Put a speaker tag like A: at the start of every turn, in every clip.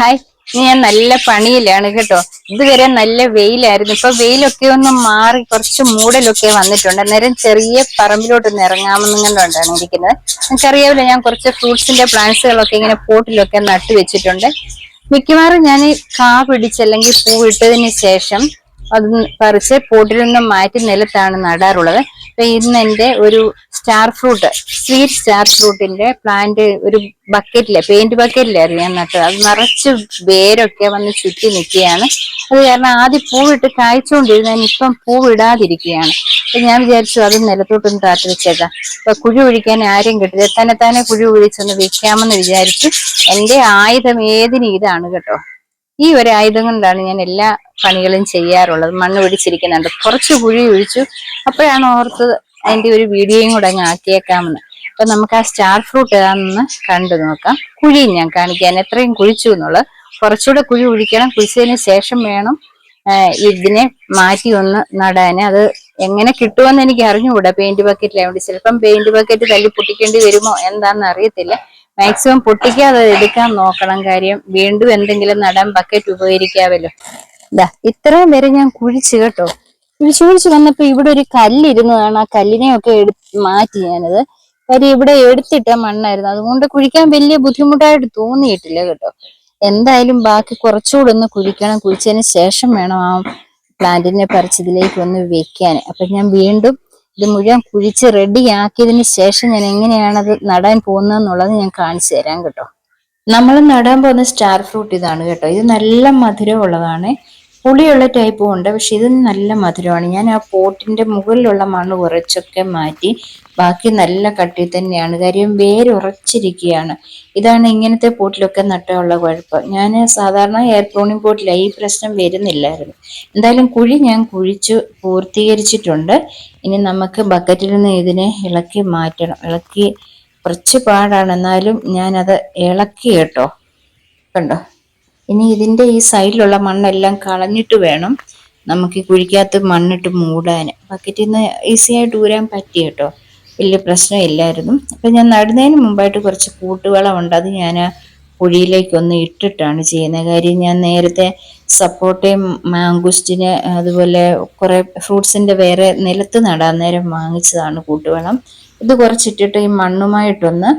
A: Hi ഞാൻ നല്ല പണിയിലാണ് കേട്ടോ. ഇതുവരെ നല്ല വെയിലായിരുന്നു. ഇപ്പൊ വെയിലൊക്കെ ഒന്ന് മാറി കുറച്ച് മൂടലൊക്കെ വന്നിട്ടുണ്ട്. അന്നേരം ചെറിയ പറമ്പിലോട്ടൊന്ന് ഇറങ്ങാമെന്നുകൊണ്ടാണ് ഇരിക്കുന്നത്. നിങ്ങൾക്കറിയാവില്ല ഞാൻ കുറച്ച് ഫ്രൂട്ട്സിന്റെ പ്ലാന്റ്സുകളൊക്കെ ഇങ്ങനെ പോട്ടിലൊക്കെ നട്ടു വെച്ചിട്ടുണ്ട് മിക്കവാറും ഞാൻ കാ പിടിച്ച് അല്ലെങ്കിൽ പൂ ഇട്ടതിന് ശേഷം അത് പറിച്ച് പോട്ടിൽ നിന്നും മാറ്റി നിലത്താണ് നടാറുള്ളത്. അപ്പൊ ഇന്ന് എന്റെ ഒരു സ്റ്റാർ ഫ്രൂട്ട് സ്വീറ്റ് സ്റ്റാർ ഫ്രൂട്ടിന്റെ പ്ലാന്റ് ഒരു ബക്കറ്റിൽ പെയിന്റ് ബക്കറ്റിലായിരുന്നു ഞാൻ നട്ടത്. അത് നിറച്ച് വേരൊക്കെ വന്ന് ചുറ്റി നിൽക്കുകയാണ്. അത് കാരണം ആദ്യം പൂവിട്ട് കായ്ച്ചുകൊണ്ടിരുന്നതിന് ഇപ്പം പൂവിടാതിരിക്കുകയാണ്. അപ്പൊ ഞാൻ വിചാരിച്ചു അത് നിലത്തോട്ടൊന്ന് താത്തി വെച്ചേക്കാം. അപ്പൊ കുഴി ഒഴിക്കാൻ ആരും കിട്ടില്ല. തന്നെ തന്നെ കുഴി ഒഴിച്ചൊന്ന് വെക്കാമെന്ന് വിചാരിച്ചു എന്റെ ആയുധം ഏതിന് ഇതാണ് കേട്ടോ? ഈ ഒരു ആയുധം കൊണ്ടാണ് ഞാൻ എല്ലാ പണികളും ചെയ്യാറുള്ളത്. മണ്ണ് പിടിച്ചിരിക്കുന്നുണ്ട്. കുറച്ച് കുഴി ഒഴിച്ചു. അപ്പോഴാണ് ഓർത്ത് അതിന്റെ ഒരു വീഡിയോയും കൂടെ അങ്ങ് ആക്കിയേക്കാമെന്ന്. അപ്പൊ നമുക്ക് ആ സ്റ്റാർ ഫ്രൂട്ട് ഏതാണെന്ന് കണ്ടു നോക്കാം. കുഴി ഞാൻ കാണിക്കാൻ എത്രയും കുഴിച്ചു എന്നുള്ളത്. കുറച്ചുകൂടെ കുഴി ഒഴിക്കണം. കുഴിച്ചതിന് ശേഷം വേണം ഇതിനെ മാറ്റി ഒന്ന് നടാന് അത് എങ്ങനെ കിട്ടുമെന്ന് എനിക്ക് അറിഞ്ഞുകൂടാ. പെയിന്റ് ബക്കറ്റിലായതുകൊണ്ട് ചിലപ്പം പെയിന്റ് ബക്കറ്റ് തല്ലി പൊട്ടിക്കേണ്ടി വരുമോ? എന്താണെന്ന് അറിയത്തില്ല. മാക്സിമം പൊട്ടിക്കാതെ എടുക്കാൻ നോക്കണം കാര്യം. വീണ്ടും എന്തെങ്കിലും നടാൻ ബക്കറ്റ് ഉപകരിക്കാമല്ലോ ഇതാ ഇത്രയും വരെ ഞാൻ കുഴിച്ചു കേട്ടോ. കുഴിച്ചു കുഴിച്ചു വന്നപ്പോ ഇവിടെ ഒരു കല്ലിരുന്നതാണ്. ആ കല്ലിനെയൊക്കെ എടു മാറ്റി ഞാനത്. കാര്യം ഇവിടെ എടുത്തിട്ട മണ്ണായിരുന്നു. അതുകൊണ്ട് കുഴിക്കാൻ വലിയ ബുദ്ധിമുട്ടായിട്ട് തോന്നിയിട്ടില്ല കേട്ടോ. എന്തായാലും ബാക്കി കുറച്ചുകൂടെ ഒന്ന് കുഴിക്കണം. കുഴിച്ചതിന് ശേഷം വേണം ആ പ്ലാന്റിനെ പറിച്ചതിലേക്ക് ഒന്ന് വെക്കാൻ. അപ്പൊ ഞാൻ വീണ്ടും ഇത് മുഴുവൻ കുഴിച്ച് റെഡി ആക്കിയതിന് ശേഷം ഞാൻ എങ്ങനെയാണത് നടാൻ പോകുന്നതെന്നുള്ളത് ഞാൻ കാണിച്ചു തരാം കേട്ടോ. നമ്മൾ നടാൻ പോകുന്ന സ്റ്റാർ ഫ്രൂട്ട് ഇതാണ് കേട്ടോ. ഇത് നല്ല മധുരമുള്ളതാണ്. പുളിയുള്ള ടൈപ്പും ഉണ്ട്. പക്ഷെ ഇത് നല്ല മധുരമാണ്. ഞാൻ ആ പോട്ടിന്റെ മുകളിലുള്ള മണ്ണ് കുറച്ചൊക്കെ മാറ്റി ബാക്കി നല്ല കട്ടി തന്നെയാണ്. കാര്യം വേര് ഉറച്ചിരിക്കുകയാണ്. ഇതാണ് ഇങ്ങനത്തെ പോട്ടിലൊക്കെ നട്ടുള്ള കുഴപ്പം. ഞാൻ സാധാരണ എയർ പ്രോണിംഗ് പോട്ടിലായി ഈ പ്രശ്നം വരുന്നില്ലായിരുന്നു. എന്തായാലും കുഴി ഞാൻ കുഴിച്ചു പൂർത്തീകരിച്ചിട്ടുണ്ട്. ഇനി നമുക്ക് ബക്കറ്റിൽ നിന്ന് ഇതിനെ ഇളക്കി മാറ്റണം. ഇളക്കി കുറച്ച് പാടാണ്. എന്നാലും ഞാനത് ഇളക്കി കേട്ടോ. കണ്ടോ? ഇനി ഇതിന്റെ ഈ സൈഡിലുള്ള മണ്ണെല്ലാം കളഞ്ഞിട്ട് വേണം നമുക്ക് കുഴിക്കകത്ത് മണ്ണിട്ട് മൂടാൻ. ബക്കറ്റിൽ നിന്ന് ഈസി ആയിട്ട് ഊരാൻ പറ്റി കേട്ടോ. വലിയ പ്രശ്നമില്ലായിരുന്നു. അപ്പൊ ഞാൻ നടുന്നതിന് മുമ്പായിട്ട് കുറച്ച് കൂട്ടുവളം ഉണ്ട് അത് ഞാൻ കുഴിയിലേക്കൊന്ന് ഇട്ടിട്ടാണ് ചെയ്യുന്നത്. കാര്യം ഞാൻ നേരത്തെ സപ്പോട്ടയും മാങ്കുസ്റ്റിന് അതുപോലെ കുറെ ഫ്രൂട്ട്സിന്റെ വേറെ നിലത്ത് നടാൻ നേരം വാങ്ങിച്ചതാണ് കൂട്ടുവളം. ഇത് കുറച്ചിട്ടിട്ട് ഈ മണ്ണുമായിട്ടൊന്ന്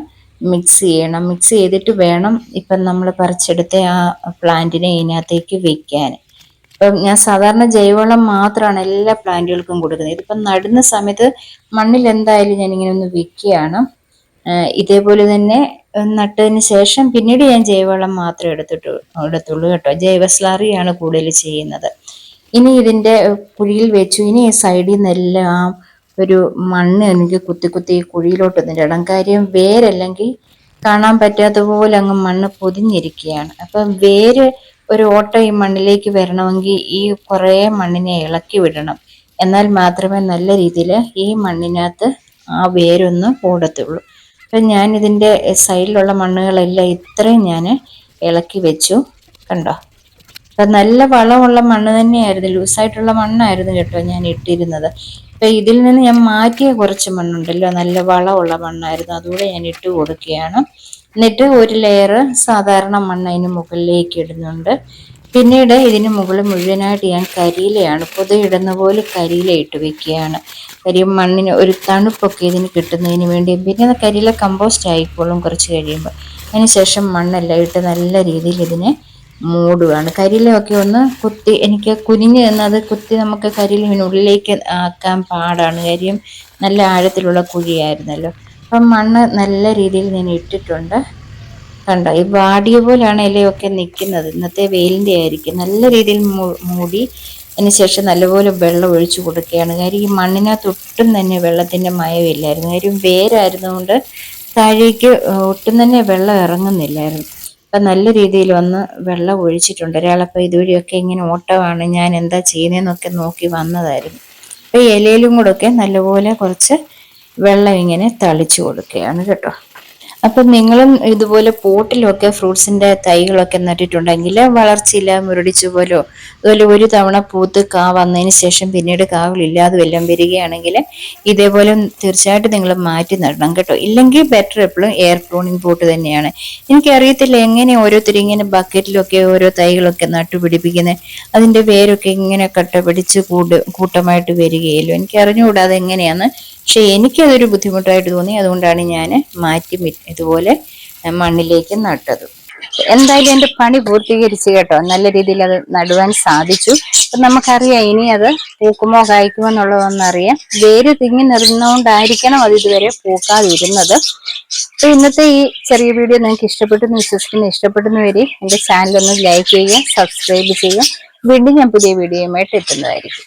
A: മിക്സ് ചെയ്യണം. മിക്സ് ചെയ്തിട്ട് വേണം ഇപ്പം നമ്മൾ പറിച്ചെടുത്ത ആ പ്ലാന്റിനെ ഇതിനകത്തേക്ക് വെക്കാൻ. ഇപ്പം ഞാൻ സാധാരണ ജൈവവളം മാത്രമാണ് എല്ലാ പ്ലാന്റുകൾക്കും കൊടുക്കുന്നത്. ഇതിപ്പം നടുന്ന സമയത്ത് മണ്ണിൽ എന്തായാലും ഞാൻ ഇങ്ങനെ ഒന്ന് വിൽക്കുകയാണ് ഇതേപോലെ തന്നെ നട്ടതിന് ശേഷം പിന്നീട് ഞാൻ ജൈവവളം മാത്രം എടുത്തിട്ട് എടുത്തുള്ളൂ കേട്ടോ. ജൈവ സ്ലാറിയാണ് കൂടുതൽ ചെയ്യുന്നത്. ഇനി ഇതിന്റെ കുഴിയിൽ വെച്ചു. ഇനി സൈഡിൽ നിന്നെല്ലാം ഒരു മണ്ണ് എനിക്ക് കുത്തി കുത്തി കുഴിയിലോട്ട് ഇടണം കാര്യം വേരല്ലെങ്കിൽ കാണാൻ പറ്റാത്ത പോലെ അങ്ങ് മണ്ണ് പൊതിഞ്ഞിരിക്കുകയാണ്. അപ്പം വേര് ഒരു ഓട്ട ഈ മണ്ണിലേക്ക് വരണമെങ്കിൽ ഈ കുറേ മണ്ണിനെ ഇളക്കി വിടണം. എന്നാൽ മാത്രമേ നല്ല രീതിയിൽ ഈ മണ്ണിനകത്ത് ആ വേരൊന്ന് ഓടത്തുള്ളൂ അപ്പം ഞാൻ ഇതിന്റെ സൈഡിലുള്ള മണ്ണുകളെല്ലാം ഇത്രയും ഞാൻ ഇളക്കി വെച്ചു. കണ്ടോ? അപ്പം നല്ല വളമുള്ള മണ്ണ് തന്നെയായിരുന്നു. ലൂസായിട്ടുള്ള മണ്ണായിരുന്നു കേട്ടോ ഞാൻ ഇട്ടിരുന്നത്. അപ്പം ഇതിൽ നിന്ന് ഞാൻ മാറ്റിയ കുറച്ച് മണ്ണുണ്ടല്ലോ. നല്ല വളമുള്ള മണ്ണായിരുന്നു. അതുകൂടെ ഞാൻ ഇട്ട് കൊടുക്കുകയാണ്. എന്നിട്ട് ഒരു ലെയർ സാധാരണ മണ്ണ് അതിന് മുകളിലേക്ക് ഇടുന്നുണ്ട്. പിന്നീട് ഇതിന് മുകളിൽ മുഴുവനായിട്ട് ഞാൻ കരിയിലയാണ് പൊതുയിടുന്ന പോലെ കരിയില ഇട്ട് വെക്കുകയാണ്. കരിയും മണ്ണിന് ഒരു തണുപ്പൊക്കെ ഇതിന് കിട്ടുന്നതിന് വേണ്ടി പിന്നെ കരിയില കമ്പോസ്റ്റ് ആയിക്കോളും കുറച്ച് കഴിയുമ്പോൾ. അതിനുശേഷം മണ്ണെല്ലാം ഇട്ട് നല്ല രീതിയിൽ ഇതിനെ മൂടുകയാണ്. കരിയിലൊക്കെ ഒന്ന് കുത്തി എനിക്ക് കുനിഞ്ഞ് നിന്നത് കുത്തി നമുക്ക് കരിയിലിനുള്ളിലേക്ക് ആക്കാൻ പാടാണ്. കാര്യം നല്ല ആഴത്തിലുള്ള കുഴിയായിരുന്നല്ലോ. അപ്പം മണ്ണ് നല്ല രീതിയിൽ ഞാൻ ഇട്ടിട്ടുണ്ട്. കണ്ടോ ഈ വാടിയ പോലെയാണ് ഇലയൊക്കെ നിൽക്കുന്നത്. ഇന്നത്തെ വെയിലിന്റെ ആയിരിക്കും. നല്ല രീതിയിൽ മൂടി അതിന് ശേഷം നല്ലപോലെ വെള്ളം ഒഴിച്ചു കൊടുക്കുകയാണ്. കാര്യം ഈ മണ്ണിനകത്തൊട്ടും തന്നെ വെള്ളത്തിന്റെ മയവില്ലായിരുന്നു കാര്യം വേരായിരുന്നുകൊണ്ട് താഴേക്ക് ഒട്ടും തന്നെ വെള്ളം ഇറങ്ങുന്നില്ലായിരുന്നു. അപ്പം നല്ല രീതിയിൽ വന്ന് വെള്ളം ഒഴിച്ചിട്ടുണ്ട്. ഒരാളപ്പോൾ ഇതുവഴിയൊക്കെ ഇങ്ങനെ ഓട്ടമാണ് ഞാൻ എന്താ ചെയ്യുന്നതെന്നൊക്കെ നോക്കി വന്നതായിരുന്നു. അപ്പോൾ ഇലയിലും കൂടെ ഒക്കെ നല്ലപോലെ കുറച്ച് വെള്ളം ഇങ്ങനെ തളിച്ചു കൊടുക്കുകയാണ് കേട്ടോ. അപ്പം നിങ്ങളും ഇതുപോലെ പോട്ടിലൊക്കെ ഫ്രൂട്ട്സിന്റെ തൈകളൊക്കെ നട്ടിട്ടുണ്ടെങ്കിൽ വളർച്ചയില്ല മുരടിച്ചു പോലോ അതുപോലെ ഒരു തവണ പൂത്ത് കാ വന്നതിന് ശേഷം പിന്നീട് കാവിലില്ലാതെ വല്ലതും വരികയാണെങ്കിൽ ഇതേപോലെ തീർച്ചയായിട്ടും നിങ്ങൾ മാറ്റി നടണം കേട്ടോ. ഇല്ലെങ്കിൽ ബെറ്റർ എപ്പോഴും എയർ പ്രൂണിങ് പോട്ട് തന്നെയാണ്. എനിക്കറിയത്തില്ല എങ്ങനെ ഓരോരുത്തർ ഇങ്ങനെ ബക്കറ്റിലൊക്കെ ഓരോ തൈകളൊക്കെ നട്ടുപിടിപ്പിക്കുന്നത് അതിന്റെ വേരൊക്കെ ഇങ്ങനെ കട്ട പിടിച്ച് കൂട് കൂട്ടമായിട്ട് വരികയല്ലോ. എനിക്ക് അറിഞ്ഞുകൂടാതെ എങ്ങനെയാണ് പക്ഷെ എനിക്കതൊരു ബുദ്ധിമുട്ടായിട്ട് തോന്നി. അതുകൊണ്ടാണ് ഞാൻ മാറ്റി ഇതുപോലെ മണ്ണിലേക്ക് നട്ടത്. എന്തായാലും എന്റെ പണി പൂർത്തീകരിച്ചു കേട്ടോ. നല്ല രീതിയിൽ അത് നടുവാൻ സാധിച്ചു. അപ്പൊ നമുക്കറിയാം ഇനി അത് പൂക്കുമോ കായ്ക്കുമോ എന്നുള്ളതൊന്നറിയാം വേര് തിങ്ങി നിറഞ്ഞുകൊണ്ടായിരിക്കണം അത് ഇതുവരെ പൂക്കാതിരുന്നത്. അപ്പൊ ഇന്നത്തെ ഈ ചെറിയ വീഡിയോ നിങ്ങൾക്ക് ഇഷ്ടപ്പെട്ടു എന്ന് വിശ്വസിക്കുന്നു. ഇഷ്ടപ്പെടുന്ന വരെ എന്റെ ചാനൽ ഒന്ന് ലൈക്ക് ചെയ്യുക സബ്സ്ക്രൈബ് ചെയ്യുക. വീണ്ടും ഞാൻ പുതിയ വീഡിയോയുമായിട്ട് എത്തുന്നതായിരിക്കും.